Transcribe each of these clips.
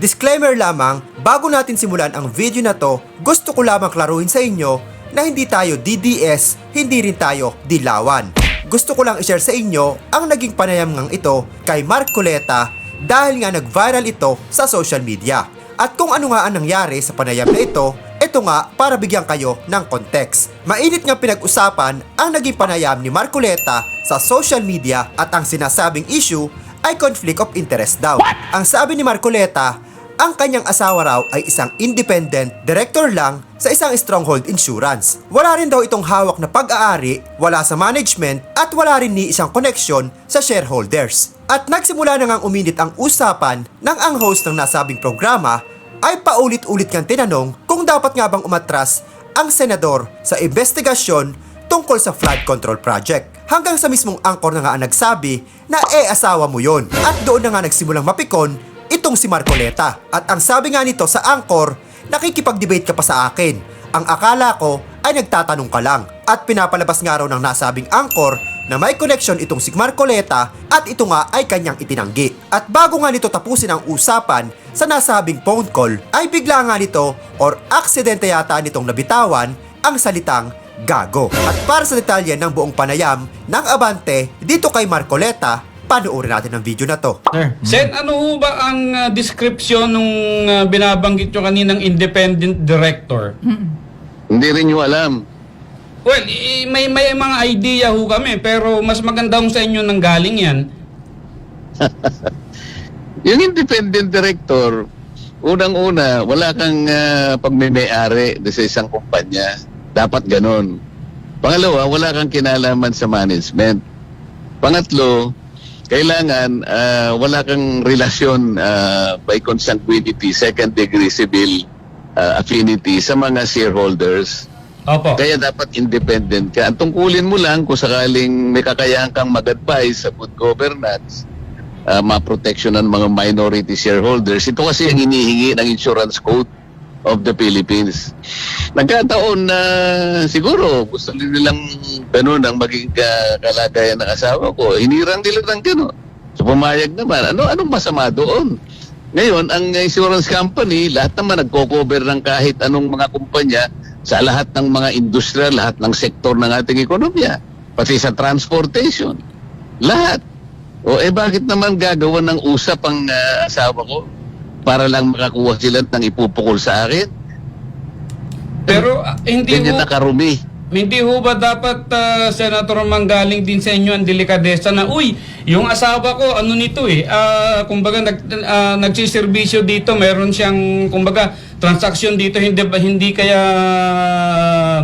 Disclaimer lamang, bago natin simulan ang video na to, gusto ko lamang klaruhin sa inyo na hindi tayo DDS, hindi rin tayo dilawan. Gusto ko lang i-share sa inyo ang naging panayam ngang ito kay Mark Coleta dahil nga nag-viral ito sa social media. At kung ano nga ang nangyari sa panayam na ito, ito nga para bigyan kayo ng context. Mainit nga pinag-usapan ang naging panayam ni Marcoleta sa social media at ang sinasabing issue ay conflict of interest daw. Ang sabi ni Marcoleta, ang kanyang asawa raw ay isang independent director lang sa isang stronghold insurance. Wala rin daw itong hawak na pag-aari, wala sa management at wala rin ni isang connection sa shareholders. At nagsimula na ngang uminit ang usapan nang ang host ng nasabing programa ay paulit-ulit ngang tinanong kung dapat nga bang umatras ang senador sa investigasyon tungkol sa flood control project. Hanggang sa mismong angkor na nga ang nagsabi na e asawa mo yon. At doon na nga nagsimulang mapikon itong si Marcoleta. At ang sabi nga nito sa angkor, nakikipag-debate ka pa sa akin. Ang akala ko ay nagtatanong ka lang. At pinapalabas nga raw ng nasabing angkor na may connection itong si Marcoleta at ito nga ay kanyang itinanggi. At bago nga nito tapusin ang usapan sa nasabing phone call ay bigla nga nito or aksidente yata nitong nabitawan ang salitang gago. At para sa detalye ng buong panayam ng Abante dito kay Marcoleta, panoorin natin ang video na to. Sir. Sen, ano ho ba ang uh, description nung uh, binabanggit nyo kaninang independent director? Hindi rin nyo alam. Well, i- may may mga idea ho kami pero mas maganda ho sa inyo nang galing yan. Yung independent director, unang-una, wala kang uh, pagmimay-ari sa isang kumpanya. Dapat ganon. Pangalawa, wala kang kinalaman sa management. Pangatlo, kailangan ah, wala kang relasyon ah, by consanguinity, second degree civil ah, affinity sa mga shareholders. Opo. Kaya dapat independent ka. Ang tungkulin mo lang kung sakaling may kakayahan kang mag-advise sa good governance, uh, ma-protection ng mga minority shareholders. Ito kasi ang hinihingi ng Insurance Code of the Philippines. Nagkataon na siguro gusto nilang ganun ang maging ka- kalagayan ng asawa ko. Hinirang nila ng ganun. So pumayag naman. Ano anong masama doon? Ngayon, ang insurance company, lahat naman nagko-cover ng kahit anong mga kumpanya sa lahat ng mga industriya, lahat ng sektor ng ating ekonomiya. Pati sa transportation. Lahat. O eh bakit naman gagawa ng usap ang ah, asawa ko para lang makakuha sila ng ipupukol sa akin? Pero uh, hindi Ganyan ho, na karumi. hindi ho ba dapat uh, Senator manggaling din sa inyo ang delikadesa na uy, yung asawa ko ano nito eh, ah, kumbaga nag, ah, nagsiservisyo dito, meron siyang kumbaga transaksyon dito hindi ba hindi kaya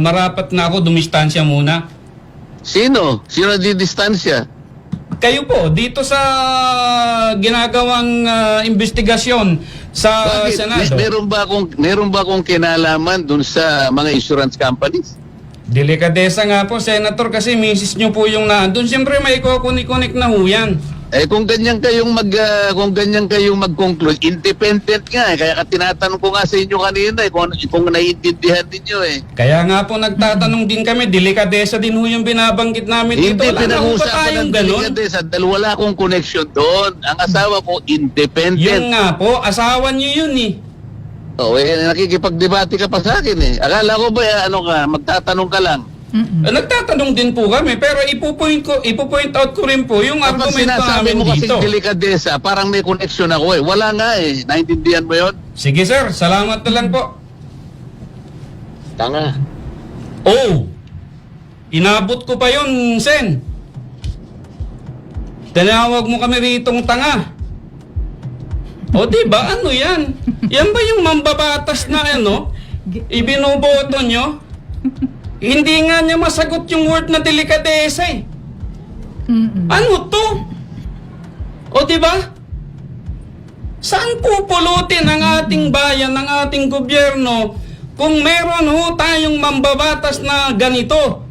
marapat na ako dumistansya muna. Sino? Sino di distansya? Kayo po, dito sa ginagawang ah, investigasyon sa Bakit? Senado. Mer- meron ba akong meron ba akong kinalaman dun sa mga insurance companies? Delikadesa nga po, Senator, kasi misis nyo po yung nandun. Siyempre may kukunik-kunik na ho yan. Eh kung ganyan kayong mag ah, kung ganyan kayong mag-conclude, independent nga eh. Kaya ka tinatanong ko nga sa inyo kanina eh kung, kung naiintindihan ninyo eh. Kaya nga po nagtatanong din kami, delikadesa din ho yung binabanggit namin dito. Hindi Wala na ho pinag-uusapan tayong ganun? delikadesa dahil wala akong connection doon. Ang asawa ko independent. Yun nga po, asawa nyo yun eh. Oh, eh, nakikipagdebate ka pa sa akin eh. Akala ko ba eh, ano ka, magtatanong ka lang. Eh, Nagtatanong din po kami, pero ipupoint, ko, ipupoint out ko rin po yung Kapag argumento sinasabi namin mo kasi dito. delikadesa, parang may connection ako eh. Wala nga eh. Naintindihan mo yun? Sige sir, salamat na lang po. Tanga. Oh! Inabot ko pa yun, Sen. Tinawag mo kami ritong tanga. O di ba ano yan? Yan ba yung mambabatas na ano? Ibinuboto nyo? Hindi nga niya masagot yung word na delikadesa eh. Ano to? O di ba? Saan pupulutin ang ating bayan, ang ating gobyerno kung meron ho tayong mambabatas na ganito?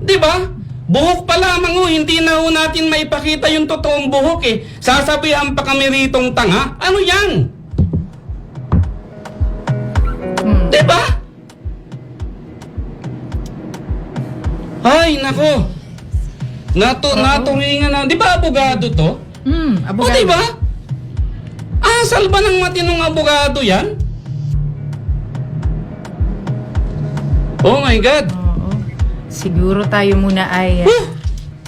Di ba? Buhok pa lamang ho, hindi na ho natin maipakita yung totoong buhok eh. Sasabihan pa kami ritong tanga. Ano yan? Di ba? Ay, nako. Nato, naturingan na. Di ba abogado to? Hmm, O abogado. di ba? Sinasalba ng matinong abogado yan? Oh my God! Oo. Siguro tayo muna ay... uh,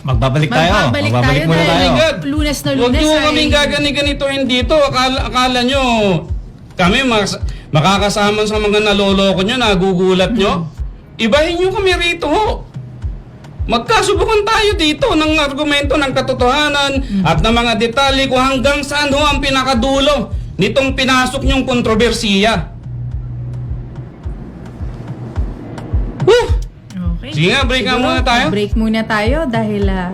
Magbabalik tayo. Magbabalik Magbabalik tayo muna dahil- tayo. my God! Lunes na Huwag lunes niyo ay- kaming gagani-ganitohin dito. Akala, akala nyo, kami mas, makakasama sa mga naloloko nyo, nagugulat nyo. Ibahin nyo kami rito ho. Magkasubukan tayo dito ng argumento ng katotohanan at ng mga detalye kung hanggang saan ho ang pinakadulo nitong pinasok nyong kontrobersiya. Whew! Okay. Sige nga, break Siguro, muna tayo. Break muna tayo dahil... ah,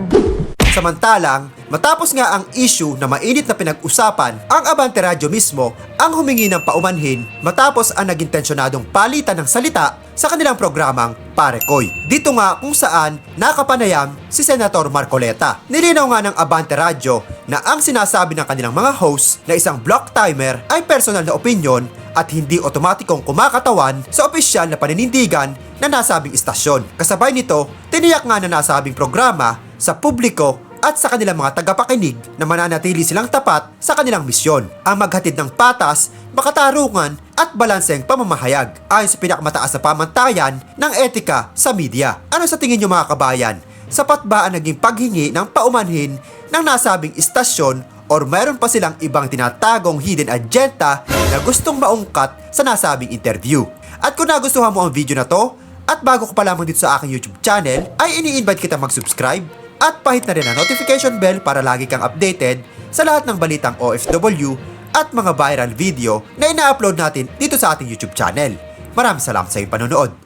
Samantalang, matapos nga ang issue na mainit na pinag-usapan, ang Abante Radio mismo ang humingi ng paumanhin matapos ang naging tensyonadong palitan ng salita sa kanilang programang Parekoy. Dito nga kung saan nakapanayam si Senator Marcoleta. Nilinaw nga ng Abante Radio na ang sinasabi ng kanilang mga host na isang block timer ay personal na opinion at hindi otomatikong kumakatawan sa opisyal na paninindigan na nasabing istasyon. Kasabay nito, tiniyak nga na nasabing programa sa publiko at sa kanilang mga tagapakinig na mananatili silang tapat sa kanilang misyon, ang maghatid ng patas, makatarungan at balanseng pamamahayag ayon sa pinakamataas na pamantayan ng etika sa media. Ano sa tingin nyo mga kabayan? Sapat ba ang naging paghingi ng paumanhin ng nasabing istasyon or mayroon pa silang ibang tinatagong hidden agenda na gustong maungkat sa nasabing interview? At kung nagustuhan mo ang video na to, at bago ka pa lamang dito sa aking YouTube channel, ay ini-invite kita mag-subscribe at pahit na rin ang notification bell para lagi kang updated sa lahat ng balitang OFW at mga viral video na ina-upload natin dito sa ating YouTube channel. Maraming salamat sa iyong panonood.